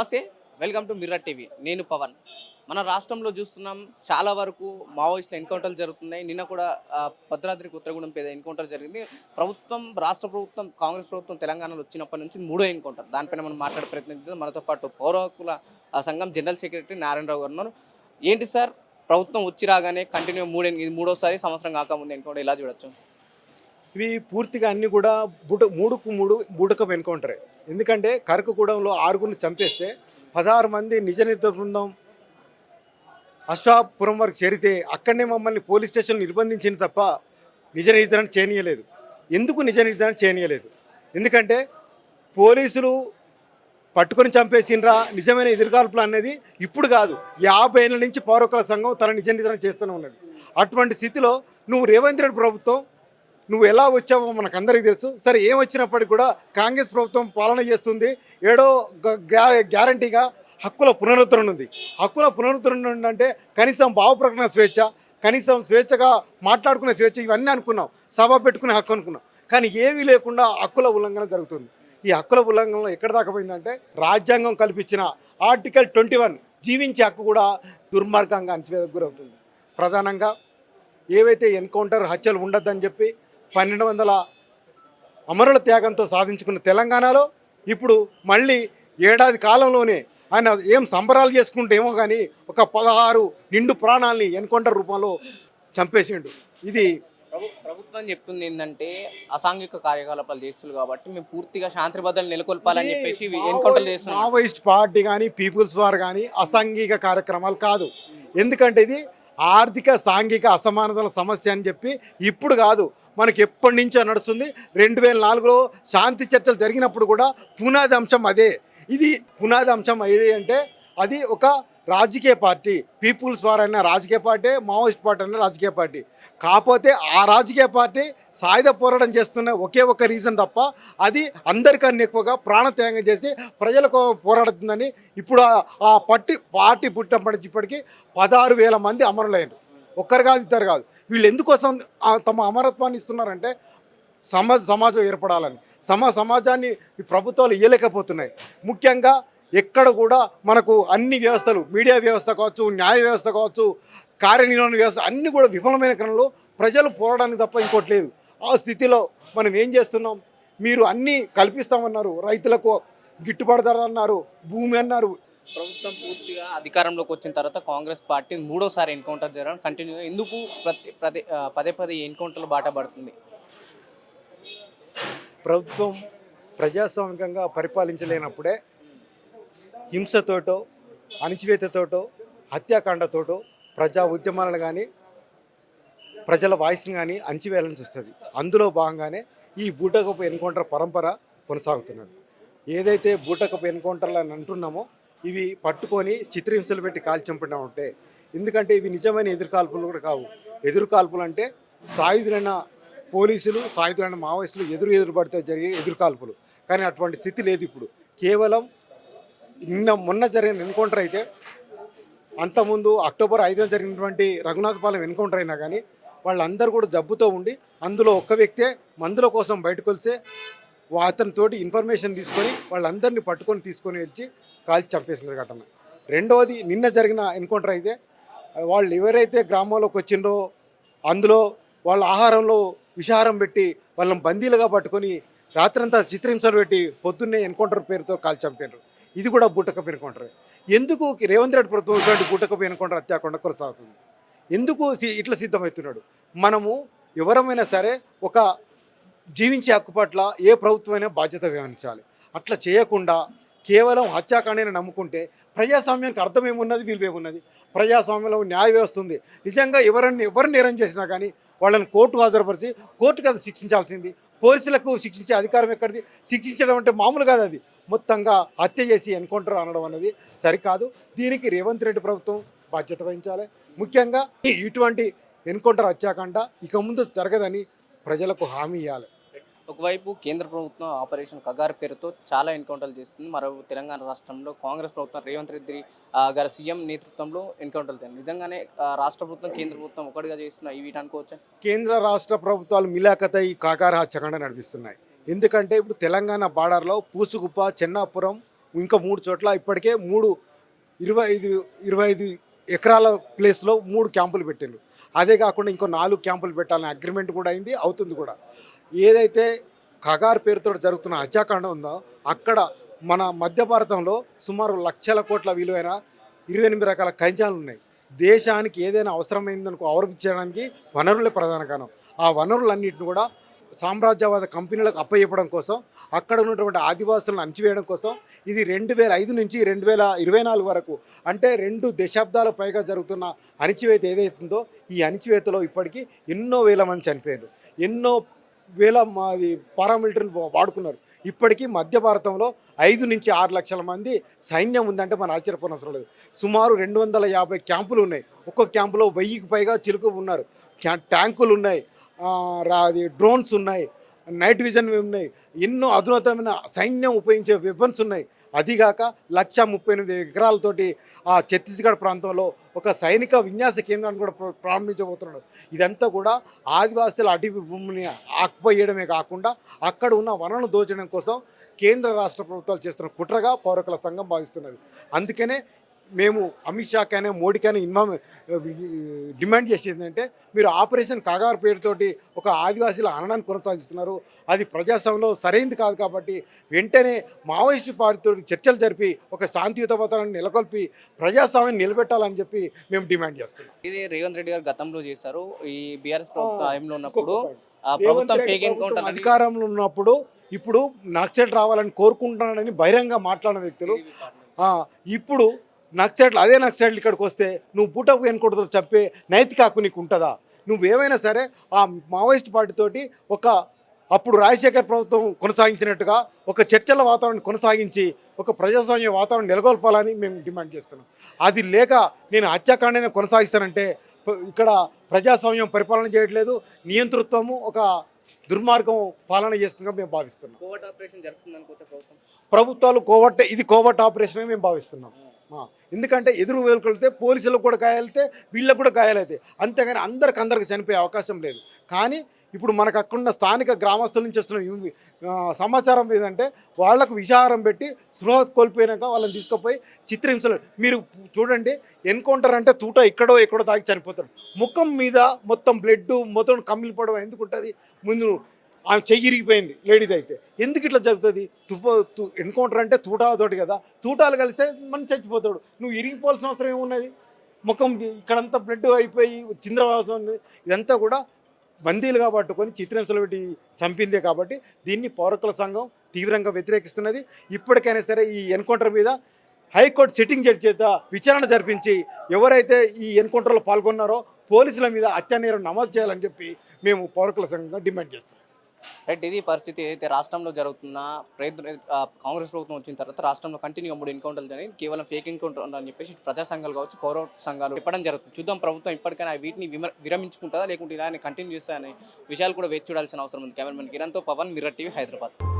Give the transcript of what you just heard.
నమస్తే welcome to mirror TV. నేను పవన్. మన రాష్ట్రంలో చూస్తున్నాం చాలా వరకు మావోయిస్టుల ఎన్కౌంటర్లు జరుగుతున్నాయి. నిన్న కూడా భద్రాద్రి కొత్తగూడెం పేద ఎన్కౌంటర్ జరిగింది. ప్రభుత్వం రాష్ట్ర ప్రభుత్వం కాంగ్రెస్ ప్రభుత్వం తెలంగాణలో వచ్చినప్పటి నుంచి మూడో ఎన్కౌంటర్. దానిపైన మనం మాట్లాడే ప్రయత్నం మనతో పాటు పౌర హక్కుల సంఘం జనరల్ సెక్రటరీ నారాయణరావు గారు ఉన్నారు. ఏంటి సార్? ప్రభుత్వం వచ్చి రాగానే కంటిన్యూ మూడు ఇది మూడోసారి సంవత్సరం కాకముందు ఎన్కౌంటర్ ఎలా చూడొచ్చు? ఇవి పూర్తిగా అన్ని కూడా బుట మూడుకు మూడు బూటకం ఎన్కౌంటరే. ఎందుకంటే కరకగూడెంలో ఆరుగురిని చంపేస్తే పదహారు మంది నిజ నిర్ధారణ బృందం అశ్వాపురం వరకు చేరితే అక్కడనే మమ్మల్ని పోలీస్ స్టేషన్ నిర్బంధించింది తప్ప నిజ నిర్ధారణ చేయనీయలేదు ఎందుకు నిజ నిర్ధారణ చేయనీయలేదు ఎందుకంటే పోలీసులు పట్టుకొని చంపేసినరా నిజమైన ఎదురుకాల్పులు అనేది ఇప్పుడు కాదు. యాభై ఏళ్ళ నుంచి పౌరకుల సంఘం తన నిజ నిర్ధారణ చేస్తూనే ఉన్నది. అటువంటి స్థితిలో నువ్వు రేవంత్ రెడ్డి ప్రభుత్వం నువ్వు ఎలా వచ్చావో మనకు అందరికీ తెలుసు. సరే ఏం వచ్చినప్పటికీ కూడా కాంగ్రెస్ ప్రభుత్వం పాలన చేస్తుంది. ఏడో గ- గ్యా- గ్యారంటీగా హక్కుల పునరుద్ధరణ ఉంది. హక్కుల పునరుద్ధరణ అంటే కనీసం భావ ప్రకటన స్వేచ్ఛ కనీసం స్వేచ్ఛగా మాట్లాడుకునే స్వేచ్ఛ ఇవన్నీ అనుకున్నాం. సభ పెట్టుకునే హక్కు అనుకున్నాం. కానీ ఏమీ లేకుండా హక్కుల ఉల్లంఘన జరుగుతుంది. ఈ హక్కుల ఉల్లంఘనలో ఎక్కడ దాకా పోయిందంటే రాజ్యాంగం కల్పించిన ఆర్టికల్ ట్వంటీ వన్ జీవించే హక్కు కూడా దుర్మార్గంగా అణచివేతకు గురవుతుంది. ప్రధానంగా ఏవైతే ఎన్కౌంటర్ హత్యలు ఉండద్దని చెప్పి పన్నెండు వందల అమరుల త్యాగంతో సాధించుకున్న తెలంగాణలో ఇప్పుడు మళ్ళీ ఏడాది కాలంలోనే ఆయన ఏం సంబరాలు చేసుకుంటే ఏమో కానీ ఒక పదహారు నిండు ప్రాణాలని ఎన్కౌంటర్ రూపంలో చంపేసిండు. ఇది ప్రభు ప్రభుత్వం చెప్తుంది ఏంటంటే అసాంఘిక కార్యకలాపాలు చేస్తున్నారు కాబట్టి మేము పూర్తిగా శాంతి భద్రతలు నెలకొల్పాలని చెప్పేసి ఎన్కౌంటర్ చేస్తున్నాం మావోయిస్ట్ పార్టీ కానీ పీపుల్స్ వార్ కానీ అసాంఘిక కార్యక్రమాలు కాదు. ఎందుకంటే ఇది ఆర్థిక సాంఘిక అసమానతల సమస్య అని చెప్పి ఇప్పుడు కాదు. మనకి ఎప్పటి నుంచో నడుస్తుంది. రెండు వేల నాలుగులో శాంతి చర్చలు జరిగినప్పుడు కూడా పునాది అంశం అదే. ఇది పునాది అంశం ఏది అంటే అది ఒక రాజకీయ పార్టీ పీపుల్స్ వార్ అయిన రాజకీయ పార్టీ మావోయిస్ట్ పార్టీ అయిన రాజకీయ పార్టీ. కాకపోతే ఆ రాజకీయ పార్టీ సాయుధ పోరాటం చేస్తున్న ఒకే ఒక రీజన్ తప్ప అది అందరికన్నా ఎక్కువగా ప్రాణత్యాగం చేసి ప్రజలకు పోరాడుతుందని ఇప్పుడు ఆ- పట్టి పార్టీ పుట్టినప్పటి నుంచి ఇప్పటికీ పదహారు వేల మంది అమరులైన ఒక్కరు కాదు ఇద్దరు కాదు. వీళ్ళు ఎందుకోసం తమ అమరత్వాన్ని ఇస్తున్నారంటే సమాజ సమాజం ఏర్పడాలని. సమా సమాజాన్ని ప్రభుత్వాలు ఇయ్యలేకపోతున్నాయి. ముఖ్యంగా ఎక్కడ కూడా మనకు అన్ని వ్యవస్థలు మీడియా వ్యవస్థ కావచ్చు న్యాయ వ్యవస్థ కావచ్చు కార్యనిర్వహణ వ్యవస్థ అన్నీ కూడా విఫలమైన క్రమంలో ప్రజలు పోరాడానికి తప్ప ఇంకోటి లేదు. ఆ స్థితిలో మనం ఏం చేస్తున్నాం? మీరు అన్నీ కల్పిస్తామన్నారు. రైతులకు గిట్టుబాటు ధర అన్నారు భూమి అన్నారు ప్రభుత్వం పూర్తిగా అధికారంలోకి వచ్చిన తర్వాత కాంగ్రెస్ పార్టీ మూడోసారి ఎన్కౌంటర్ జరగడం కంటిన్యూ ఎందుకు ప్రతి ప్రతి పదే పదే ఎన్కౌంటర్లు బాట పడుతుంది? ప్రభుత్వం ప్రజాస్వామికంగా పరిపాలించలేనప్పుడే హింసతోటో అణిచివేతతోటో హత్యాకాండతోటో ప్రజా ఉద్యమాలను కానీ ప్రజల వాయిస్ని కానీ అణిచివేయాలని చూస్తుంది. అందులో భాగంగానే ఈ బూటకపు ఎన్కౌంటర్ పరంపర కొనసాగుతున్నది. ఏదైతే బూటకపు ఎన్కౌంటర్లు అని అంటున్నామో ఇవి పట్టుకొని చిత్రహింసలు పెట్టి కాల్చంపడం ఉంటాయి ఉంటే ఎందుకంటే ఇవి నిజమైన ఎదురుకాల్పులు కూడా కావు. ఎదురుకాల్పులు అంటే సాయుధులైన పోలీసులు సాయుధులైన మావోయిస్టులు ఎదురు ఎదురు పడితే జరిగే ఎదురుకాల్పులు. కానీ అటువంటి స్థితి లేదు ఇప్పుడు. కేవలం నిన్న మొన్న జరిగిన ఎన్కౌంటర్ అయితే అంతకుముందు అక్టోబర్ ఐదున జరిగినటువంటి రఘునాథపాలెం ఎన్కౌంటర్ అయినా కానీ వాళ్ళందరూ కూడా జబ్బుతో ఉండి అందులో ఒక్క వ్యక్తే మందుల కోసం బయటకు వస్తే వా- అతనితోటి ఇన్ఫర్మేషన్ తీసుకొని వాళ్ళందరినీ పట్టుకొని తీసుకొని వెళ్ళి కాల్చి చంపేసిన ఘటన. రెండవది నిన్న జరిగిన ఎన్కౌంటర్ అయితే వాళ్ళు ఎవరైతే గ్రామంలోకి వచ్చిండ్రో అందులో వాళ్ళ ఆహారంలో విషాహారం పెట్టి వాళ్ళని బందీలుగా పట్టుకొని రాత్రంతా చిత్రహింసలు పెట్టి పొద్దున్నే ఎన్కౌంటర్ పేరుతో కాల్చి చంపారు ఇది కూడా బూటకపు ఎన్కౌంటర్. ఎందుకు రేవంత్ రెడ్డి ప్రభుత్వం ఇటువంటి బూటకపు ఎన్కౌంటర్ హత్యాకుండా కొనసాగుతుంది? ఎందుకు ఇట్లా సిద్ధమవుతున్నాడు? మనము ఎవరమైనా సరే ఒక జీవించే హక్కు పట్ల ఏ ప్రభుత్వమైనా బాధ్యత వహించాలి అట్లా చేయకుండా కేవలం హత్యాకాండని నమ్ముకుంటే ప్రజాస్వామ్యానికి అర్థం ఏమున్నది విలువ ఏమున్నది? ప్రజాస్వామ్యంలో న్యాయ వ్యవస్థ ఉంది. నిజంగా ఎవరిని ఎవరు నేరం చేసినా కానీ వాళ్ళని కోర్టు హాజరుపరిచి కోర్టు కదా శిక్షించాల్సింది. పోలీసులకు శిక్షించే అధికారం ఎక్కడిది? శిక్షించడం అంటే మామూలు కాదు అది. మొత్తంగా హత్య చేసి ఎన్కౌంటర్ అనడం అనేది సరికాదు. దీనికి రేవంత్ రెడ్డి ప్రభుత్వం బాధ్యత వహించాలి. ముఖ్యంగా ఇటువంటి ఎన్కౌంటర్ హత్యాకాండ ఇక ముందు జరగదని ప్రజలకు హామీ ఇవ్వాలి ఒకవైపు కేంద్ర ప్రభుత్వం ఆపరేషన్ కగార్ పేరుతో చాలా ఎన్కౌంటర్లు చేస్తుంది. మరో తెలంగాణ రాష్ట్రంలో కాంగ్రెస్ ప్రభుత్వం రేవంత్ రెడ్డి గారి సీఎం నేతృత్వంలో ఎన్కౌంటర్లు జరిగాయి. నిజంగానే రాష్ట్ర ప్రభుత్వం కేంద్ర ప్రభుత్వం ఒకటిగా చేస్తున్న ఈ వీటి అనుకోవచ్చా? కేంద్ర రాష్ట్ర ప్రభుత్వాలు మిలాఖత ఈ కాకార హత్యాకాండ నడిపిస్తున్నాయి. ఎందుకంటే ఇప్పుడు తెలంగాణ బార్డర్లో పూసుగుప్ప చెన్నాపురం ఇంకా మూడు చోట్ల ఇప్పటికే మూడు ఇరవై ఐదు ఇరవై ఐదు ఎకరాల ప్లేస్లో మూడు క్యాంపులు పెట్టిండ్రు. అదే కాకుండా ఇంకో నాలుగు క్యాంపులు పెట్టాలని అగ్రిమెంట్ కూడా అయింది అవుతుంది కూడా. ఏదైతే కగార్ పేరుతో జరుగుతున్న హత్యాకాండ ఉందో అక్కడ మన మధ్య భారతంలో సుమారు లక్షల కోట్ల విలువైన ఇరవై ఎనిమిది రకాల ఖనిజాలు ఉన్నాయి. దేశానికి ఏదైనా అవసరమైందనుకో అవలంబించడానికి వనరులే ప్రధాన కారణం. ఆ వనరులన్నింటిని కూడా సామ్రాజ్యవాద కంపెనీలకు అప్పయ్యడం కోసం అక్కడ ఉన్నటువంటి ఆదివాసులను అణచివేయడం కోసం ఇది రెండు వేల ఐదు నుంచి రెండు వేల ఇరవై నాలుగు వరకు అంటే రెండు దశాబ్దాల పైగా జరుగుతున్న అణచివేత ఏదైతుందో ఈ అణచివేతలో ఇప్పటికీ ఎన్నో వేల మంది చనిపోయారు. ఎన్నో వేల మాది పారామిలిటరీని వాడుకున్నారు. ఇప్పటికీ మధ్య భారతంలో ఐదు నుంచి ఆరు లక్షల మంది సైన్యం ఉందంటే మన ఆశ్చర్యపోనవసరం లేదు. సుమారు రెండు వందల యాభై క్యాంపులు ఉన్నాయి. ఒక్కో క్యాంపులో వెయ్యికి పైగా చిలుకు ఉన్నారు. ట్యాంకులు ఉన్నాయి. రా- అది డ్రోన్స్ ఉన్నాయి. నైట్ విజన్ ఉన్నాయి. ఎన్నో అధునాతమైన సైన్యం ఉపయోగించే వెపన్స్ ఉన్నాయి. అదిగాక లక్ష ముప్పై ఎనిమిది ఎకరాలతోటి ఆ ఛత్తీస్గఢ్ ప్రాంతంలో ఒక సైనిక విన్యాస కేంద్రాన్ని కూడా ప్ర- ప్రారంభించబోతున్నాడు. ఇదంతా కూడా ఆదివాసుల అటవీ భూమిని ఆక్యుపై కాకుండా అక్కడ ఉన్న వనరులను దోచడం కోసం కేంద్ర రాష్ట్ర ప్రభుత్వాలు చేస్తున్న కుట్రగా పౌరకుల సంఘం భావిస్తున్నది. అందుకనే మేము అమిత్ షాకైనా మోడీకైనా ఇన్వాల్వ్ డిమాండ్ చేసేది ఏంటంటే మీరు ఆపరేషన్ కాగారు పేరుతోటి ఒక ఆదివాసీల అనడాన్ని కొనసాగిస్తున్నారు. అది ప్రజాస్వామ్యంలో సరైంది కాదు కాబట్టి వెంటనే మావోయిస్టు పార్టీతో చర్చలు జరిపి ఒక శాంతియుత వాతావరణాన్ని నెలకొల్పి ప్రజాస్వామ్యం నిలబెట్టాలని చెప్పి మేము డిమాండ్ చేస్తున్నాం. ఇది రేవంత్ రెడ్డి గారు గతంలో చేశారు. ఈ బీఆర్ఎస్ ప్రభుత్వం హయాంలో ఉన్నప్పుడు ప్రభుత్వం అధికారంలో ఉన్నప్పుడు ఇప్పుడు నక్సల్ రావాలని కోరుకుంటున్నానని బహిరంగ మాట్లాడిన వ్యక్తులు ఆ, ఇప్పుడు నక్సైట్లు అదే నక్సైట్లు ఇక్కడికి వస్తే నువ్వు బూటకు ఎన్కూడదు చెప్పే నైతిక హక్కు నీకు ఉంటుందా? నువ్వేమైనా సరే ఆ మావోయిస్ట్ పార్టీతోటి ఒక అప్పుడు రాజశేఖర్ ప్రభుత్వం కొనసాగించినట్టుగా ఒక చర్చల వాతావరణం కొనసాగించి ఒక ప్రజాస్వామ్య వాతావరణం నెలకొల్పాలని మేము డిమాండ్ చేస్తున్నాం. అది లేక నేను హత్యాకాండనే కొనసాగిస్తానంటే ఇక్కడ ప్రజాస్వామ్యం పరిపాలన చేయట్లేదు నియంతృత్వము ఒక దుర్మార్గం పాలన చేస్తుందిగా మేము భావిస్తున్నాం. ప్రభుత్వాలు కోవట్ ఇది కోవట్ ఆపరేషన్ మేము భావిస్తున్నాం. ఎందుకంటే ఎదురు వేలుకొలితే పోలీసులకు కూడా గాయాలితే వీళ్ళకు కూడా గాయాలైతాయి అంతేగాని అందరికి అందరికి చనిపోయే అవకాశం లేదు. కానీ ఇప్పుడు మనకు అక్కడున్న స్థానిక గ్రామస్తుల నుంచి వస్తున్న సమాచారం ఏంటంటే వాళ్ళకు విషాహారం పెట్టి స్పృహ కోల్పోయినాక వాళ్ళని తీసుకుపోయి చిత్రహింసలు. మీరు చూడండి ఎన్కౌంటర్ అంటే తూట ఎక్కడో ఎక్కడో తాగి చనిపోతారు. ముఖం మీద మొత్తం బ్లడ్ మొత్తం కమిలిపోవడం ఎందుకు ఉంటుంది? ముందు ఆమె చెయ్యి ఇరిగిపోయింది లేడీది అయితే. ఎందుకు ఇట్లా జరుగుతుంది? తుపో తు ఎన్కౌంటర్ అంటే తూటాలతోటి కదా. తూటాలు కలిస్తే మనం చచ్చిపోతాడు. నువ్వు ఇరిగిపోవాల్సిన అవసరం ఏమున్నది? ముఖం ఇక్కడంతా బ్లడ్ అయిపోయి చింద్రవాసం ఉంది. ఇదంతా కూడా బందీలుగా పట్టుకొని చిత్రహింసలు పెట్టి చంపిందే కాబట్టి దీన్ని పౌరకుల సంఘం తీవ్రంగా వ్యతిరేకిస్తున్నది. ఇప్పటికైనా సరే ఈ ఎన్కౌంటర్ మీద హైకోర్టు సిట్టింగ్ జడ్జి చేత విచారణ జరిపించి ఎవరైతే ఈ ఎన్కౌంటర్లో పాల్గొన్నారో పోలీసుల మీద హత్యానేరం నమోదు చేయాలని చెప్పి మేము పౌరకుల సంఘంగా డిమాండ్ చేస్తాం రైట్ ఇది పరిస్థితి ఏదైతే రాష్ట్రంలో జరుగుతున్న ప్రయత్నం కాంగ్రెస్ ప్రభుత్వం వచ్చిన తర్వాత రాష్ట్రంలో కంటిన్యూ మూడు ఎన్కౌంటర్లు జరిగింది కేవలం ఫేక్ ఎన్కౌంటర్ అని చెప్పేసి ప్రజా సంఘాలు కావచ్చు పౌర సంఘాలు చెప్పడం జరుగుతుంది. చూద్దాం ప్రభుత్వం ఇప్పటికైనా వీటిని విమ- విరమించుకుంటుందా లేకుంటే ఇలానే కంటిన్యూ చేస్తా అనే విషయాలు కూడా వేచి చూడాల్సిన అవసరం ఉంది. కెమెరామెన్ కిరణ్తో పవన్ మిర్రర్ టీవీ హైదరాబాద్.